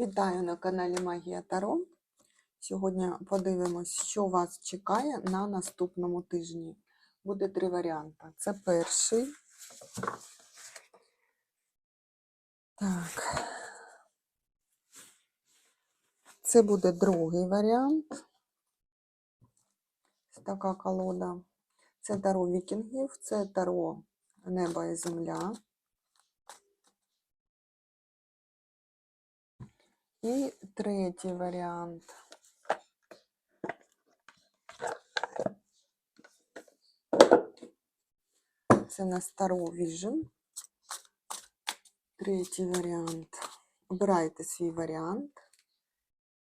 Вітаю на каналі Магія Таро. Сьогодні подивимось, що вас чекає на наступному тижні. Буде три варіанти. Це перший. Так. Це буде другий варіант. Така колода. Це таро вікінгів, це таро неба і земля. І третій варіант. Це на Старо Vision. Третій варіант. Обирайте свій варіант.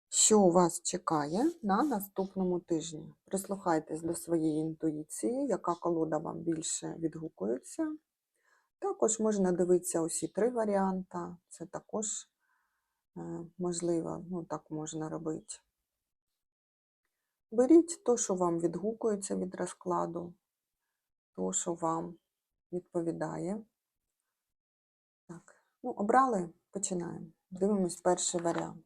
Що вас чекає на наступному тижні? Прислухайтесь до своєї інтуїції, яка колода вам більше відгукується. Також можна дивитися усі три варіанти. Це також можливо, ну так можна робити. Беріть то, що вам відгукується від розкладу, то, що вам відповідає. Так, ну, обрали, починаємо. Дивимось перший варіант.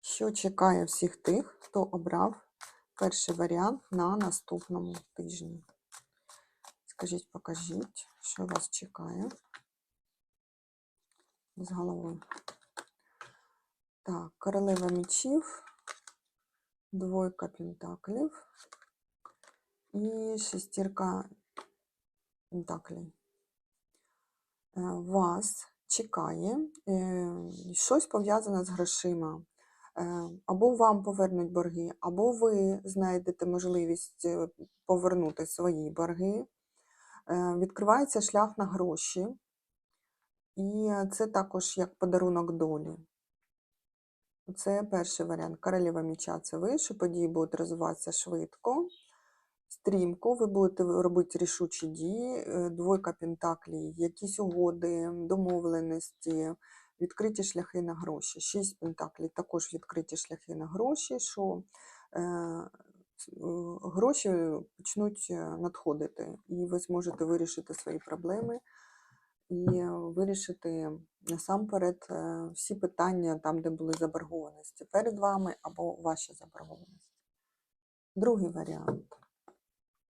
Що чекає всіх тих, хто обрав перший варіант на наступному тижні? Скажіть, покажіть, що вас чекає з головою. Так, королева мечів, двойка пентаклів і шестірка пентаклей. Е, вас чекає е, щось пов'язане з грошима. Е, або вам повернуть борги, або ви знайдете можливість повернути свої борги. Е, відкривається шлях на гроші, і це також як подарунок долі. Це перший варіант. Королева міча це ви, що події будуть розвиватися швидко, стрімко, ви будете робити рішучі дії, е, двойка пентаклів, якісь угоди, домовленості, відкриті шляхи на гроші. Шість пентаклів також відкриті шляхи на гроші, що е, гроші почнуть е, надходити, і ви зможете вирішити свої проблеми і вирішити насамперед всі питання там, де були заборгованості перед вами або ваші заборгованості. Другий варіант.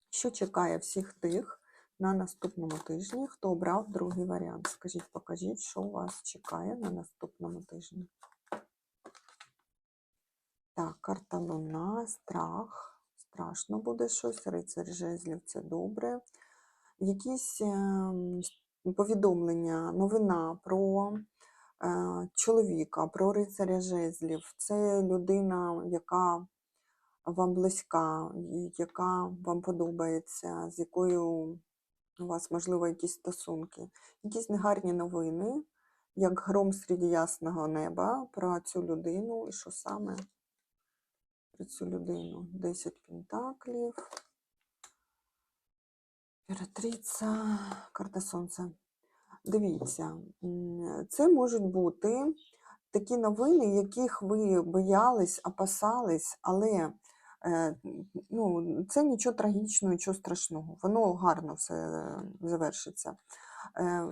Що чекає всіх тих на наступному тижні, хто обрав другий варіант? Скажіть, покажіть, що вас чекає на наступному тижні. Так, карта Луна, страх страшно буде щось, рицар жезлів це добре. Якісь ем, повідомлення, новина про е, чоловіка, про рицаря жезлів. Це людина, яка вам близька, яка вам подобається, з якою у вас, можливо, якісь стосунки, якісь негарні новини, як гром серед ясного неба про цю людину і що саме про цю людину. 10 пентаклів. Імператриця, карта Сонця. Дивіться, це можуть бути такі новини, яких ви боялись, опасались, але е, ну, це нічого трагічного, нічого страшного. Воно гарно все завершиться. Е,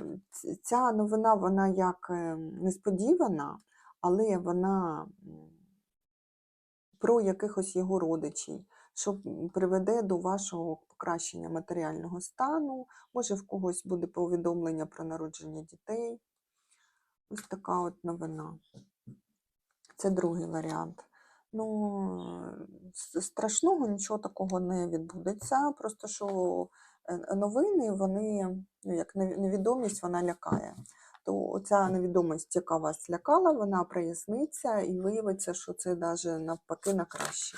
ця новина, вона як е, несподівана, але вона про якихось його родичів, що приведе до вашого покращення матеріального стану, може в когось буде повідомлення про народження дітей. Ось така от новина. Це другий варіант. Ну, страшного нічого такого не відбудеться. Просто що е, новини, вони, ну, як невідомість, вона лякає то ця невідомість, яка вас лякала, вона проясниться і виявиться, що це навіть навпаки на краще.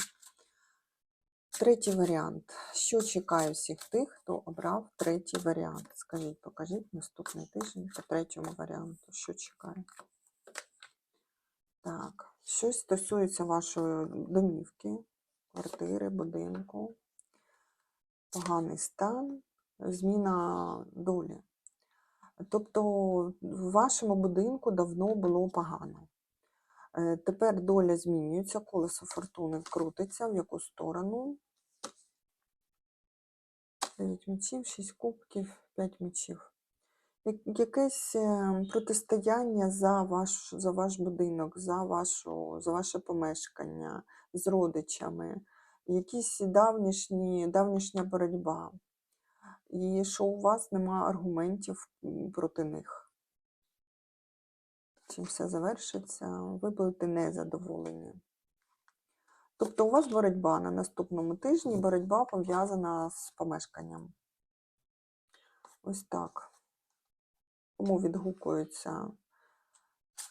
Третій варіант. Що чекає всіх тих, хто обрав третій варіант? Скажіть, покажіть наступний тиждень по третьому варіанту, що чекає. Так, щось стосується вашої домівки, квартири, будинку, поганий стан, зміна долі. Тобто в вашому будинку давно було погано. Е, тепер доля змінюється, колесо фортуни вкрутиться в яку сторону. 9 мечів, 6 кубків, П'ять мечів. Якесь е, протистояння за ваш, за ваш будинок, за, вашу, за ваше помешкання з родичами, якісь давнішні, давнішня боротьба. І що у вас нема аргументів проти них. Чим все завершиться, ви будете незадоволені. Тобто у вас боротьба на наступному тижні, боротьба пов'язана з помешканням. Ось так. Кому відгукується,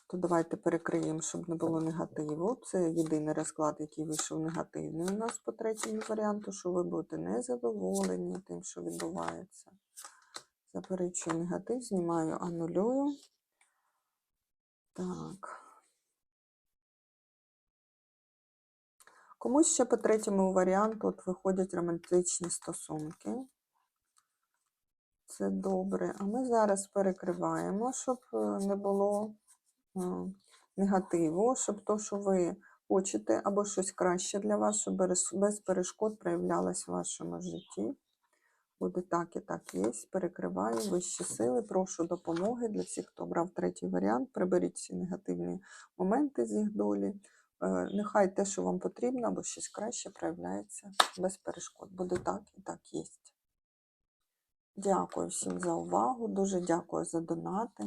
то давайте перекриємо, щоб не було негативу. Це єдиний розклад, який вийшов негативний у нас по третьому варіанту, що ви будете незадоволені тим, що відбувається. Заперечую негатив, знімаю, анулюю. Так. Комусь ще по третьому варіанту от виходять романтичні стосунки. Це добре. А ми зараз перекриваємо, щоб е, не було негативу, щоб то, що ви хочете, або щось краще для вас, щоб без без перешкод проявлялось в вашому житті. Буде так і так є. Перекриваю вищі сили. Прошу допомоги для всіх, хто обрав третій варіант. Приберіть всі негативні моменти з їх долі. Е, Нехай те, що вам потрібно, або щось краще проявляється без перешкод. Буде так і так є. Дякую всім за увагу. Дуже дякую за донати.